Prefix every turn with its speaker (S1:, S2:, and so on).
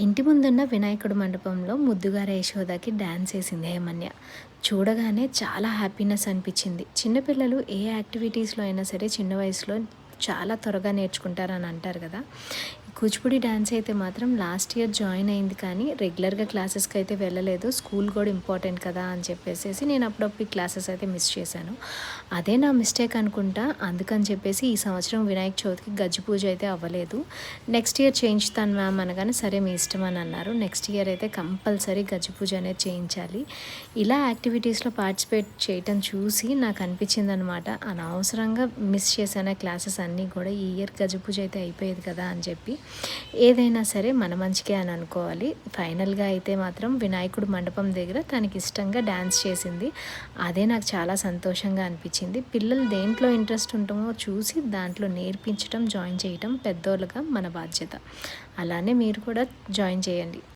S1: ఇంటి ముందున్న వినాయకుడు మండపంలో ముద్దుగార యశోదకి డ్యాన్స్ వేసింది హేమన్య. చూడగానే చాలా హ్యాపీనెస్ అనిపించింది. చిన్నపిల్లలు ఏ యాక్టివిటీస్లో అయినా సరే చిన్న వయసులో చాలా త్వరగా నేర్చుకుంటారని అంటారు కదా. కూచిపూడి డ్యాన్స్ అయితే మాత్రం లాస్ట్ ఇయర్ జాయిన్ అయింది కానీ రెగ్యులర్గా క్లాసెస్కి అయితే వెళ్ళలేదు. స్కూల్ కూడా ఇంపార్టెంట్ కదా అని చెప్పేసి నేను అప్పుడప్పుడు క్లాసెస్ అయితే మిస్ చేశాను. అదే నా మిస్టేక్ అనుకుంటా అందుకని చెప్పేసి ఈ సంవత్సరం వినాయక చవితికి గజ్జి పూజ అయితే అవ్వలేదు. నెక్స్ట్ ఇయర్ చేయించుతాను మ్యామ్ అనగానే సరే మీ ఇష్టం అని అన్నారు. నెక్స్ట్ ఇయర్ అయితే కంపల్సరీ గజ్జి పూజ అనేది చేయించాలి. ఇలా యాక్టివిటీస్లో పార్టిసిపేట్ చేయటం చూసి నాకు అనిపించింది అనమాట అనవసరంగా మిస్ చేశాను క్లాసెస్ అని అన్నీ కూడా ఈ ఇయర్ గజపూజ అయితే అయిపోయేది కదా అని చెప్పి ఏదైనా సరే మన మంచికే అని అనుకోవాలి. ఫైనల్గా అయితే మాత్రం వినాయకుడు మండపం దగ్గర తనకి ఇష్టంగా డ్యాన్స్ చేసింది. అదే నాకు చాలా సంతోషంగా అనిపించింది. పిల్లలు దేంట్లో ఇంట్రెస్ట్ ఉంటామో చూసి దాంట్లో నేర్పించడం జాయిన్ చేయటం పెద్దోళ్ళుగా మన బాధ్యత. అలానే మీరు కూడా జాయిన్ చేయండి.